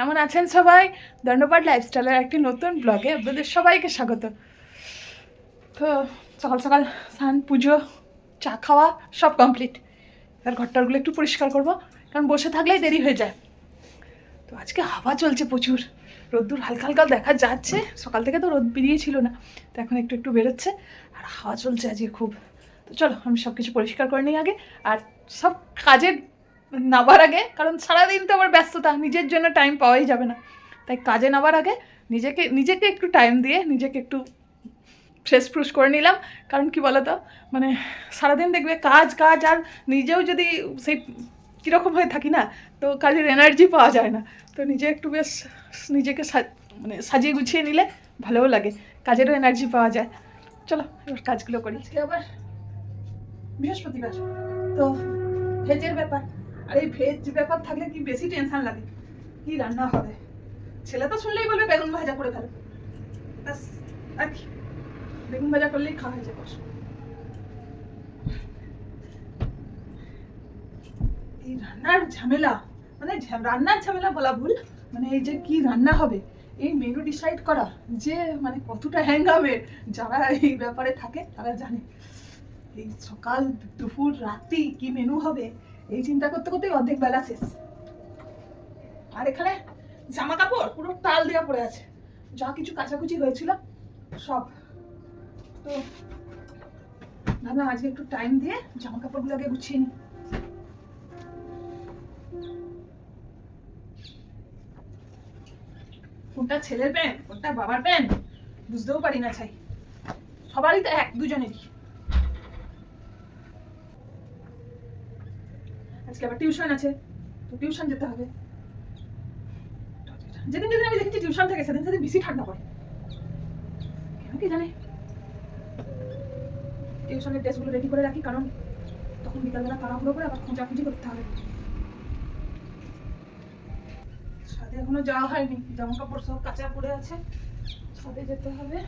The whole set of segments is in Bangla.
কেমন আছেন সবাই? দণ্ডপাট লাইফস্টাইলের একটি নতুন ব্লগে আপনাদের সবাইকে স্বাগত। তো সকাল সকাল স্নান, পুজো, চা খাওয়া সব কমপ্লিট আর ঘরটারগুলো একটু পরিষ্কার করব, কারণ বসে থাকলেই দেরি হয়ে যায়। তো আজকে হাওয়া চলছে প্রচুর। রোদ্দুর হালকা হালকা দেখা যাচ্ছে। সকাল থেকে তো রোদ বেরিয়েছিল না, তো এখন একটু একটু বেরোচ্ছে। আর হাওয়া চলছে আজকে খুব। তো চলো, আমি সব কিছু পরিষ্কার করে নিই আগে। আর সব কাজের নামার আগে, কারণ সারাদিন তো আমার ব্যস্ততা, নিজের জন্য টাইম পাওয়াই যাবে না। তাই কাজে নামার আগে নিজেকে নিজেকে একটু টাইম দিয়ে, নিজেকে একটু ফ্রেশ ফ্রুশ করে নিলাম। কারণ কি বলো তো মানে সারাদিন দেখবে কাজ কাজ, আর নিজেও যদি সেই কীরকম হয়ে থাকি না, তো কাজের এনার্জি পাওয়া যায় না। তো নিজে একটু বেশ নিজেকে মানে সাজিয়ে গুছিয়ে নিলে ভালোও লাগে, কাজেরও এনার্জি পাওয়া যায়। চলো, এবার কাজগুলো করি। আবার বৃহস্পতিবার, তো ভেজের ব্যাপার। আর এই ভেজ ব্যাপার থাকলে কি বেশি টেনশন লাগে? কি রান্না হবে? ছেলে তো শুনলেই বলবে বেগুন ভাজা করে ফেলো। বেগুন ভাজা করলেই খাওয়া হয়ে যাবে। এই রান্নার ঝামেলা মানে রান্নার ঝামেলা বলা ভুল মানে এই যে কি রান্না হবে, এই মেনু ডিসাইড করা, যে মানে কতটা হ্যাঙ্গামে যারা এই ব্যাপারে থাকে তারা জানে। এই সকাল, দুপুর, রাত্রি কি মেনু হবে এই চিন্তা করতে করতে অর্ধেক বেলা শেষ। আর এখানে জামা কাপড় পুরো তাল দেওয়া পড়ে আছে। যা কিছু কাচাকুচি হয়েছিল, সব। তো ভাবলাম আজকে একটু টাইম দিয়ে জামা কাপড়গুলো আগে গুছিয়ে নিই কোনটা ছেলের প্যান্ট কোনটা বাবার প্যান্ট বুঝতেও পারি না চাই সবারই তো এক, দুজনেরই। আজকে আবার টিউশন আছে, তো টিউশন যেতে হবে। যেদিন যেদিন আমি দেখেছি টিউশন থেকে, সেদিন সেদিন বেশি ঠান্ডা পড়ে। কেন কি জানে? টিউশনের ড্রেসগুলো রেডি করে রাখি, কারণ তখন বিকালবেলা তাড়াহুড়ো করে আবার খোঁজাখুঁজি করতে হবে। ছাদে এখনও যাওয়া হয়নি, জামা কাপড় সব কাঁচা পড়ে আছে। ছাদে যেতে হবে।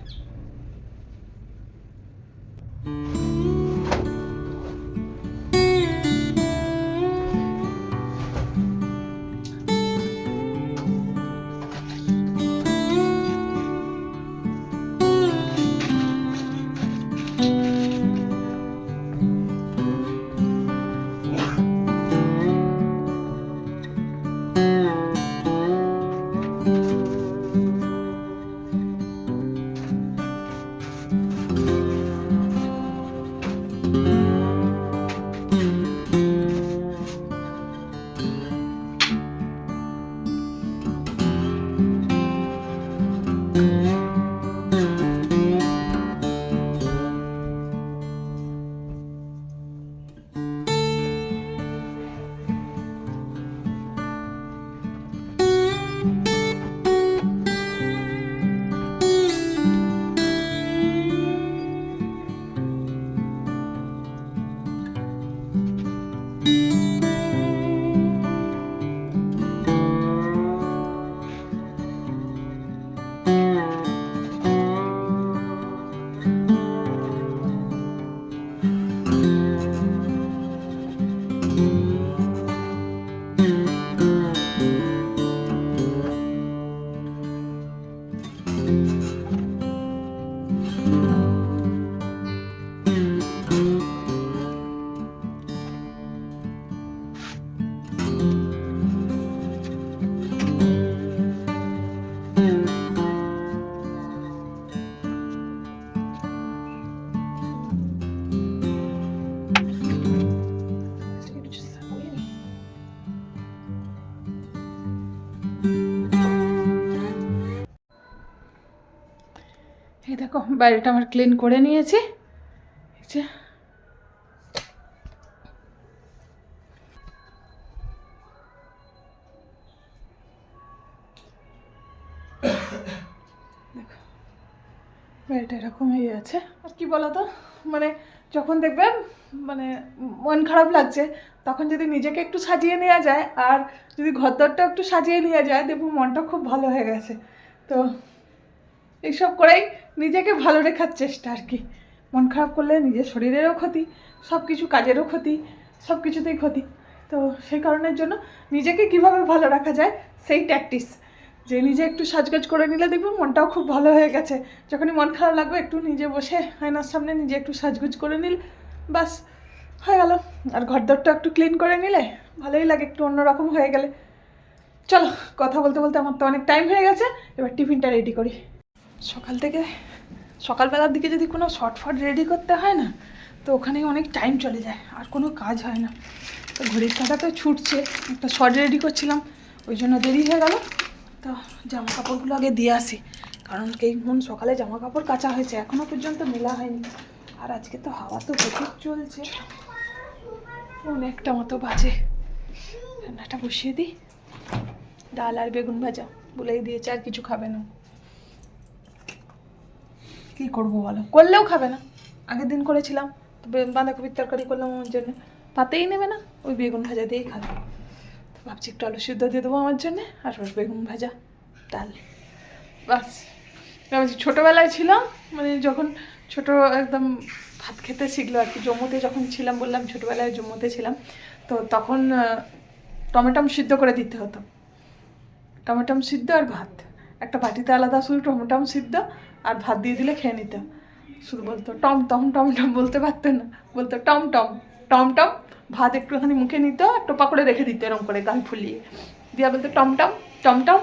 দেখো, বাইরেটা আমার ক্লিন করে নিয়েছি। এটা এরকম হয়ে আছে আর কি বলতো মানে যখন দেখবেন মানে মন খারাপ লাগছে, তখন যদি নিজেকে একটু সাজিয়ে নেওয়া যায়, আর যদি ঘরদরটা একটু সাজিয়ে নেওয়া যায়, দেখব মনটা খুব ভালো হয়ে গেছে। তো এইসব করেই নিজেকে ভালো রেখার চেষ্টা আর কি। মন খারাপ করলে নিজের শরীরেরও ক্ষতি সব কিছু কাজেরও ক্ষতি সব কিছুতেই ক্ষতি। তো সেই কারণের জন্য নিজেকে কীভাবে ভালো রাখা যায় সেই ট্যাকটিস যে নিজে একটু সাজগোজ করে নিলে দেখব মনটাও খুব ভালো হয়ে গেছে। যখনই মন খারাপ লাগবে একটু নিজে বসে আয়নার সামনে নিজে একটু সাজগোজ করে নিল বাস হয়ে গেল। আর ঘরদরটা একটু ক্লিন করে নিলে ভালোই লাগে, একটু অন্যরকম হয়ে গেলে। চলো, কথা বলতে বলতে আমার তো অনেক টাইম হয়ে গেছে, এবার টিফিনটা রেডি করি। সকাল থেকে, সকালবেলার দিকে যদি কোনো শর্টফট রেডি করতে হয় না, তো ওখানে অনেক টাইম চলে যায়, আর কোনো কাজ হয় না। তো ঘড়ির কাঁটা তো ছুটছে, একটা শর্ট রেডি করছিলাম, ওই জন্য দেরি হয়ে গেল। তো জামা কাপড়গুলো আগে দিয়ে আসি, কারণ এই মন সকালে জামা কাপড় কাচা হয়েছে এখনও পর্যন্ত মেলা হয়নি। আর আজকে তো হাওয়া তো প্রচুর চলছে। অনেকটা মতো বাজে। রান্নাটা বসিয়ে দিই। ডাল আর বেগুন ভাজা, বলেই দিয়েছে আর কিছু খাবে না। কি করব বলো? করলেও খাবে না। আগের দিন করেছিলাম, তো বাঁধাকপির তরকারি করলাম আমার জন্য। পাতেই নেবে না, ওই বেগুন ভাজা দিয়েই খাবে। তো ভাবছি একটু আলু সিদ্ধ দিয়ে দেবো আমার জন্যে, আর বেগুন ভাজা, ডাল। বাস, আমি ছোটোবেলায় ছিলাম মানে যখন ছোট একদম ভাত খেতে শিখলো আর কি, জম্মুতে যখন ছিলাম বললাম, ছোটোবেলায় জম্মুতে ছিলাম, তো তখন টমেটম সিদ্ধ করে দিতে হতো। টমেটম সিদ্ধ আর ভাত। একটা বাটিতে আলাদা শুধু টমেটম সিদ্ধ আর ভাত দিয়ে দিলে খেয়ে নিত। শুধু বলতো, টম টম টম টম বলতে পারতো না। বলতো, টম টম টম টম ভাত একটুখানি মুখে নিত আর টোপা করে রেখে দিত এরকম করে গাল ফুলিয়ে। দিয়া বলতো, টম টম টম টম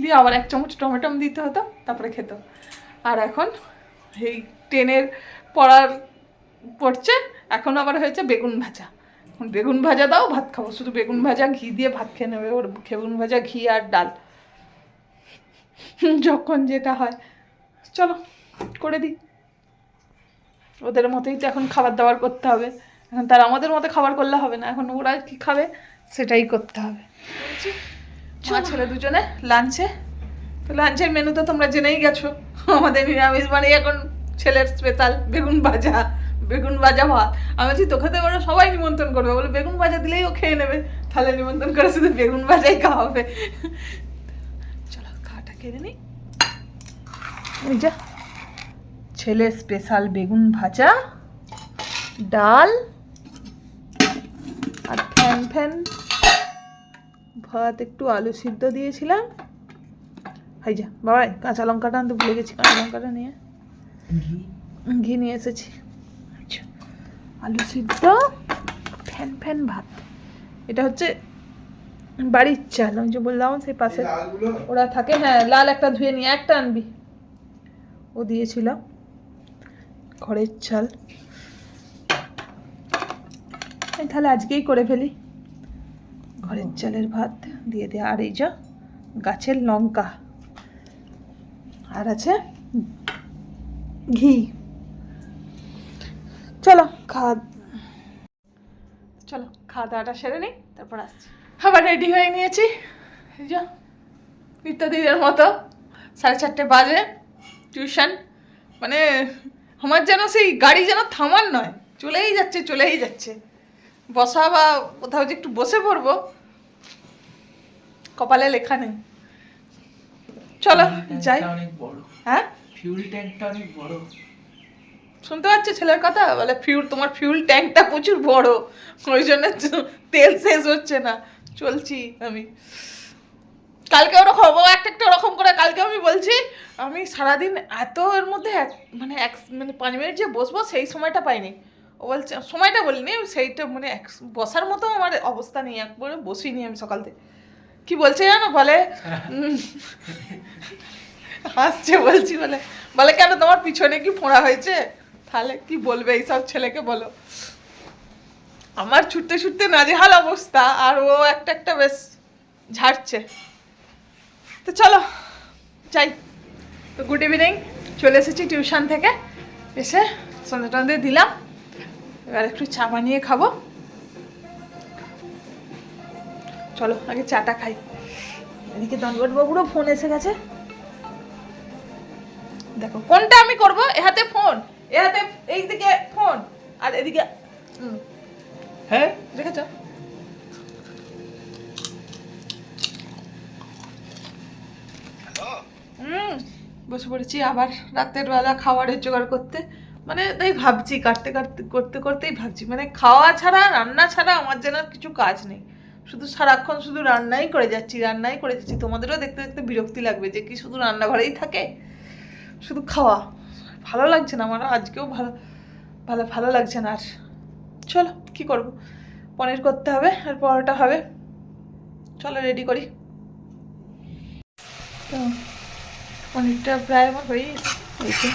দিয়ে আবার এক চামচ টমেটম দিতে হতো, তারপরে খেত। আর এখন এই টেনের পড়ার পড়ছে, এখন আবার হয়েছে বেগুন ভাজা। এখন বেগুন ভাজা দাও, ভাত খাব। শুধু বেগুন ভাজা, ঘি দিয়ে ভাত খেয়ে নেবে ওর বেগুন ভাজা, ঘি আর ডাল। যখন যেটা হয়। চলো করে দিই। ওদের মতোই তো এখন খাবার দাবার করতে হবে। এখন তার আমাদের মতো খাবার করলে হবে না। এখন ওরা কি খাবে? সেটাই করতে হবে। মা ছেলে দুজনে লাঞ্চে তো লাঞ্চের মেনু তো তোমরা জেনেই গেছো। আমাদের নিরামিষ মানে এখন ছেলের স্পেশাল বেগুন ভাজা বেগুন ভাজা ভাত। আমি বলছি তোকে তো ওরা সবাই নিমন্ত্রণ করবে। বলে বেগুন ভাজা দিলেই ও খেয়ে নেবে। তাহলে নিমন্ত্রণ করে শুধু বেগুন ভাজাই খাওয়াবে কেড়ে নিই এই যা। ছেলে স্পেশাল বেগুন ভাজা ডাল আর ফ্যান ফ্যান। ভাত একটু আলু সিদ্ধ দিয়েছিলাম। হাই যা বাবাই কাঁচা লঙ্কাটা আনতে ভুলে গেছি কাঁচা লঙ্কাটা নিয়ে। ঘি নিয়ে এসেছি। আচ্ছা আলু সিদ্ধ ফ্যান ফ্যান ভাত। এটা হচ্ছে বাড়ির চাল আমি যে বললাম সেই পাশে ওরা থাকে হ্যাঁ লাল একটা ধুয়ে নিয়ে একটা আনবি। ও দিয়েছিল ঘরের চাল। তাহলে আজকেই করে ফেলি। ঘরের চালের ভাত দিয়ে দে। আর এই যা গাছের লঙ্কা। আর আছে ঘি। চলো খাওয়া চলো খাওয়া দাওয়াটা সেরে নিই তারপর আসছি। আবার রেডি হয়ে নিয়েছি। এই যা নিত্যদিনের মতো সাড়ে চারটে বাজে টিউশন মানে আমার যেন সেই গাড়ি যেন থামার নয় চলেই যাচ্ছে চলেই যাচ্ছে। বসা বা কোথাও যে একটু বসে পড়ব কপালে লেখা নেই। চলো যাই। হ্যাঁ? ফিউল ট্যাঙ্কটা অনেক বড়। শুনতে পাচ্ছ ছেলের কথা? বলে ফিউল তোমার ফিউল ট্যাঙ্কটা প্রচুর বড়। ওই জন্য তেল শেষ হচ্ছে না। চলছি আমি। কালকে ওরকম ও একটা একটা ওরকম করে কালকে আমি বলছি, আমি সারাদিন এত এর মধ্যে এক- মানে এক মানে পাঁচ মিনিট যে বসবো সেই সময়টা পাইনি। ও বলছে, সময়টা বলিনি, সেইটা মানে এক, বসার মতো আমার অবস্থা নেই, একবারে বসিনি আমি সকাল থেকে। কি বলছে জানো? বলে হাসছে, বলছি, বলে বলে, কেন তোমার পিছনে কি ফোঁড়া হয়েছে? তাহলে কি বলবে এইসব ছেলেকে বলো। আমার ছুটতে ছুটতে নাজেহাল অবস্থা, আর ও একটা একটা বেশ ঝাড়ছে। তো চলো, যাই। তো গুড ইভিনিং চলে এসেছি টিউশন থেকে। এসে সন্ধ্যে টন্ধে দিলাম। এবার একটু চা বানিয়ে খাব। চলো, আগে চাটা খাই। এদিকে বাবুরও ফোন এসে গেছে। দেখো, কোনটা আমি করব? এ হাতে ফোন এ হাতে এইদিকে ফোন আর এদিকে হ্যাঁ? দেখেছ হুম বসে পড়েছি আবার রাতের বেলা খাবারের জোগাড় করতে। মানে তাই ভাবছি কাটতে কাটতে করতে করতেই ভাবছি। মানে খাওয়া ছাড়া রান্না ছাড়া আমার যেন কিছু কাজ নেই। শুধু সারাক্ষণ শুধু রান্নাই করে যাচ্ছি রান্নাই করে যাচ্ছি। তোমাদেরও দেখতে দেখতে বিরক্তি লাগবে যে কি শুধু রান্নাঘরেই থাকে? শুধু খাওয়া। ভালো লাগছে না আমার আজকেও ভালো ভালো ভালো লাগছে না আর। চলো, কি করব? পনির করতে হবে আর পরোটা হবে। চলো রেডি করি। তো, পনিরটা প্রায় আমার হয়ে গেছে।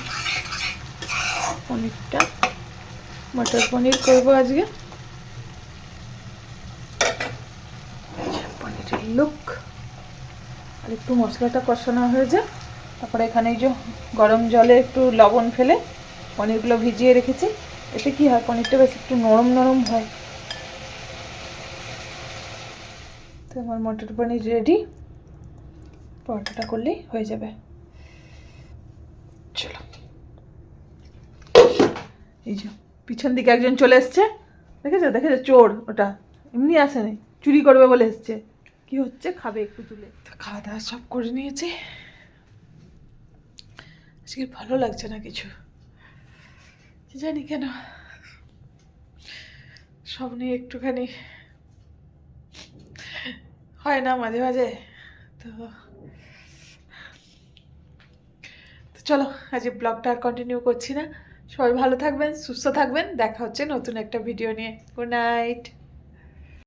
পনিরটা। মটর পনির করব আজকে। পনিরের লুক আর একটু মশলাটা কষানো হয়ে যায় তারপরে এখানে এই যে গরম জলে একটু লবণ ফেলে পনিরগুলো ভিজিয়ে রেখেছি। এতে কি হয়? পনিরটা বেশ একটু নরম নরম হয়। তো আমার মটর পনির রেডি পরোটাটা করলেই হয়ে যাবে। চলো। এই যে, পিছন দিকে একজন চলে এসছে। দেখেছ? দেখেছ? চোর ওটা। এমনি আসেনি। চুরি করবে বলে এসছে। কি হচ্ছে? খাবে একটু তুলে। খাওয়া দাওয়া সব করে নিয়েছি। আজকে ভালো লাগছে না কিছু। জানি কেন। সব নিয়ে একটুখানি হয় না মাঝে মাঝে। তো তো চলো, আজ ব্লগটা আর কন্টিনিউ করছি না। সবাই ভালো থাকবেন, সুস্থ থাকবেন। দেখা হচ্ছে নতুন একটা ভিডিও নিয়ে। Good night